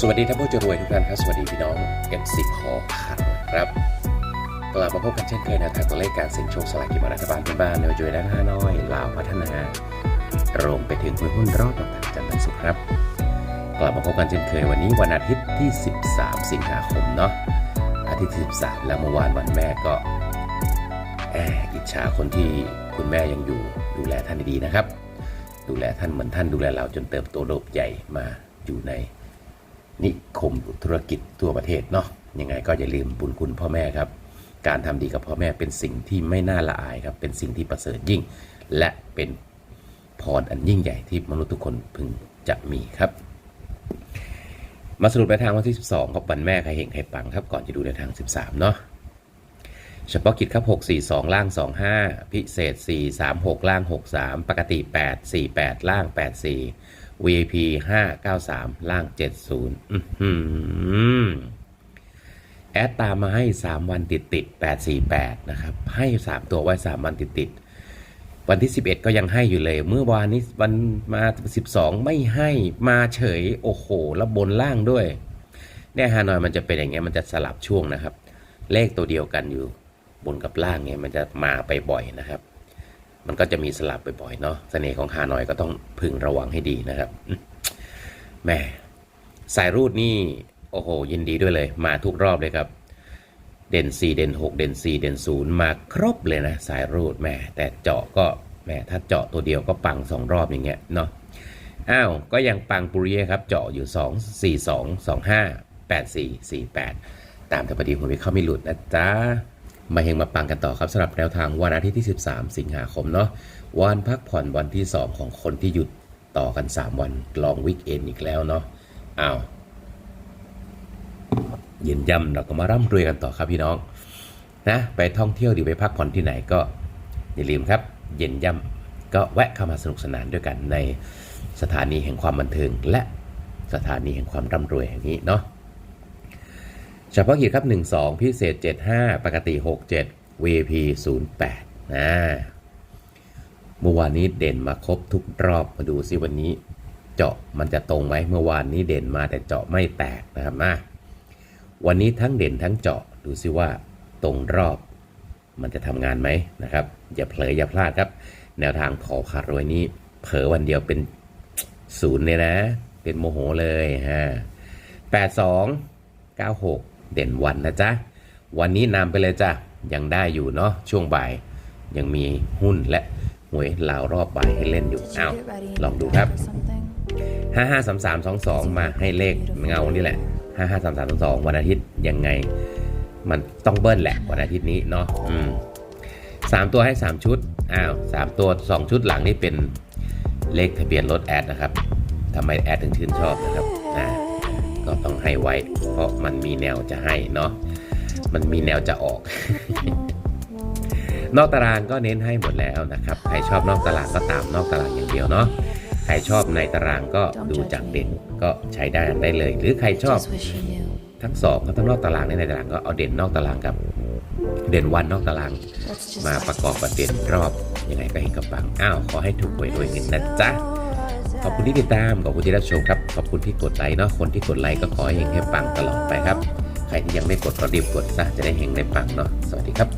สวัสดีท่านผู้จะรวยทุกท่านครับ สวัสดีพี่น้องเก็บสิบหอขันครับกลับมาพบกันเช่นเคยนะทางตัวเลขการเสี่ยงโชคสลากกินแบ่งรัฐบาลที่บ้านในวจุยด้านห้าน้อยลาวพัฒนารวมไปถึงหุ้นหุ้นรอบต่างๆจันทร์วันศุกร์ครับ กลับมาพบกันเช่นเคยวันนี้วันอาทิตย์ที่ 13 สิงหาคมเนาะอาทิตย์ที่13 แล้วเมื่อวานวันแม่ก็แอบอิจฉาคนที่คุณแม่ยังอยู่ดูแลท่านดีๆนะครับ ดูแลท่านเหมือนท่านดูแลเราจนเติบโตโดบใหญ่มาอยู่ใน นิคมธุรกิจทั่วประเทศเนาะยังไงก็อย่าลืมบุญคุณพ่อแม่ครับ การทำดีกับพ่อแม่เป็นสิ่งที่ไม่น่าละอายครับ เป็นสิ่งที่ประเสริฐยิ่ง และเป็นพรอันยิ่งใหญ่ที่มนุษย์ทุกคนพึงจะมีครับ มาสรุปในทางวันที่ 12ครับวันแม่ใครเห็นใครปังครับก่อนจะดูในทาง 13 เนาะเฉพาะกิจครับ 642 ล่าง 25 พิเศษ 436 ล่าง 63 ปกติ 848 ล่าง 84 VIP 593ล่าง70อื้อหือแอดตามมาให้3วันติดติดๆ848นะครับ ให้3ตัวไว้3วันติดติดวันที่ 11 ก็ยังให้อยู่เลย เมื่อวานนี้วันมา 12 ไม่ให้มาเฉย โอ้โห แล้วบนล่างด้วย เนี่ยฮานอยมันจะเป็นอย่างเงี้ยมันจะสลับช่วงนะครับ เลขตัวเดียวกันอยู่ บนกับล่างเนี่ยมันจะมาไปบ่อยนะครับ มันก็จะมีสลับบ่อยๆเนาะเสน่ห์ของฮานอยก็ต้องพึงระวังให้ดีนะครับแม่สายรูดนี่โอ้โห ยินดีด้วยเลย มาทุกรอบเลยครับ เด่น 4 เด่น 6 เด่น 4 เด่น 0 มาครบเลยนะ สายรูดแม่แต่เจาะก็แม่ถ้าเจาะตัวเดียวก็ปัง 2 รอบอย่างเงี้ยเนาะอ้าวก็ยังปังปุริเยครับ เจาะอยู่ 2 4 2 2 5 8 4 4 8 ตามธรรมดีหัววิเข้าไม่หลุดนะจ๊ะ มาเฮงมาปังกันต่อครับสำหรับแนวทางวันอาทิตย์ที่ 13 สิงหาคมเนาะวันพักผ่อนวันที่ 2 ของคนที่หยุดต่อกัน 3 วันลองวิกเอนอีกแล้วเนาะอ้าวเย็นย่ำเราก็มาร่ำรวยกันต่อครับพี่น้องนะไปท่องเที่ยวหรือไปพักผ่อนที่ไหนก็อย่าลืมครับ เย็นย่ำก็แวะเข้ามาสนุกสนานด้วยกันในสถานีแห่งความบันเทิงและสถานีแห่งความร่ำรวยแห่งนี้เนาะ เฉพาะกิจครับ 12 พิเศษ 75 ปกติ 67 VP 08นะเมื่อวานนี้เด่นมาครบทุกรอบมาดูซิวันนี้ เจาะมันจะตรงไหมเมื่อวานนี้เด่นมาแต่เจาะไม่แตกนะครับนะวันนี้ทั้งเด่นทั้งเจาะดูซิว่าตรงรอบมันจะทำงานไหมนะครับ อย่าเผลออย่าพลาดครับ แนวทางขอขาดรวยนี้ เผลอวันเดียวเป็นศูนย์เลยนะ เป็นโมโหเลยฮะ82 96เก้าหก ด่นวันนะจ๊ะ วันนี้นำไปเลยจ้ะ ยังได้อยู่เนาะช่วงบ่าย ยังมีหุ้นและหวยลาวรอบบ่ายให้เล่นอยู่อ้าวลองดูครับ 553322 มาให้เลขเงานี่แหละ 553322 วันอาทิตย์ยังไง มันต้องเบิ้ลแหละวันอาทิตย์นี้เนาะอืมสามตัวให้ 3 ชุด อ้าวสามตัว 2 ชุดหลังนี่เป็นเลขทะเบียนรถแอดนะครับทำไมแอดถึงชื่นชอบนะครับอ่า ก็ต้องให้ไว้ เพราะมันมีแนวจะให้เนาะมันมีแนวจะออก นอกตารางก็เน้นให้หมดแล้วนะครับใครชอบนอกตารางก็ตามนอกตารางอย่างเดียวเนาะใครชอบในตารางก็ดูจากเด่นก็ใช้ได้ได้เลย หรือใครชอบทั้งสองก็ทั้งนอกตารางในตารางก็เอาเด่นนอกตารางกับเด่นวันนอกตาราง มาประกอบกับเด่นรอบยังไงก็เห็นกับปังอ้าวขอให้ถูกหวยรวยเงินนะจ๊ะ ขอบคุณที่ติดตาม ขอบคุณที่รับชมครับ ขอบคุณที่กดไลค์เนาะ คนที่กดไลค์ก็ขอให้เฮงให้ปังตลอดไปครับ ใครที่ยังไม่กดก็รีบกดซะจะได้เฮงได้ปังเนาะ สวัสดีครับ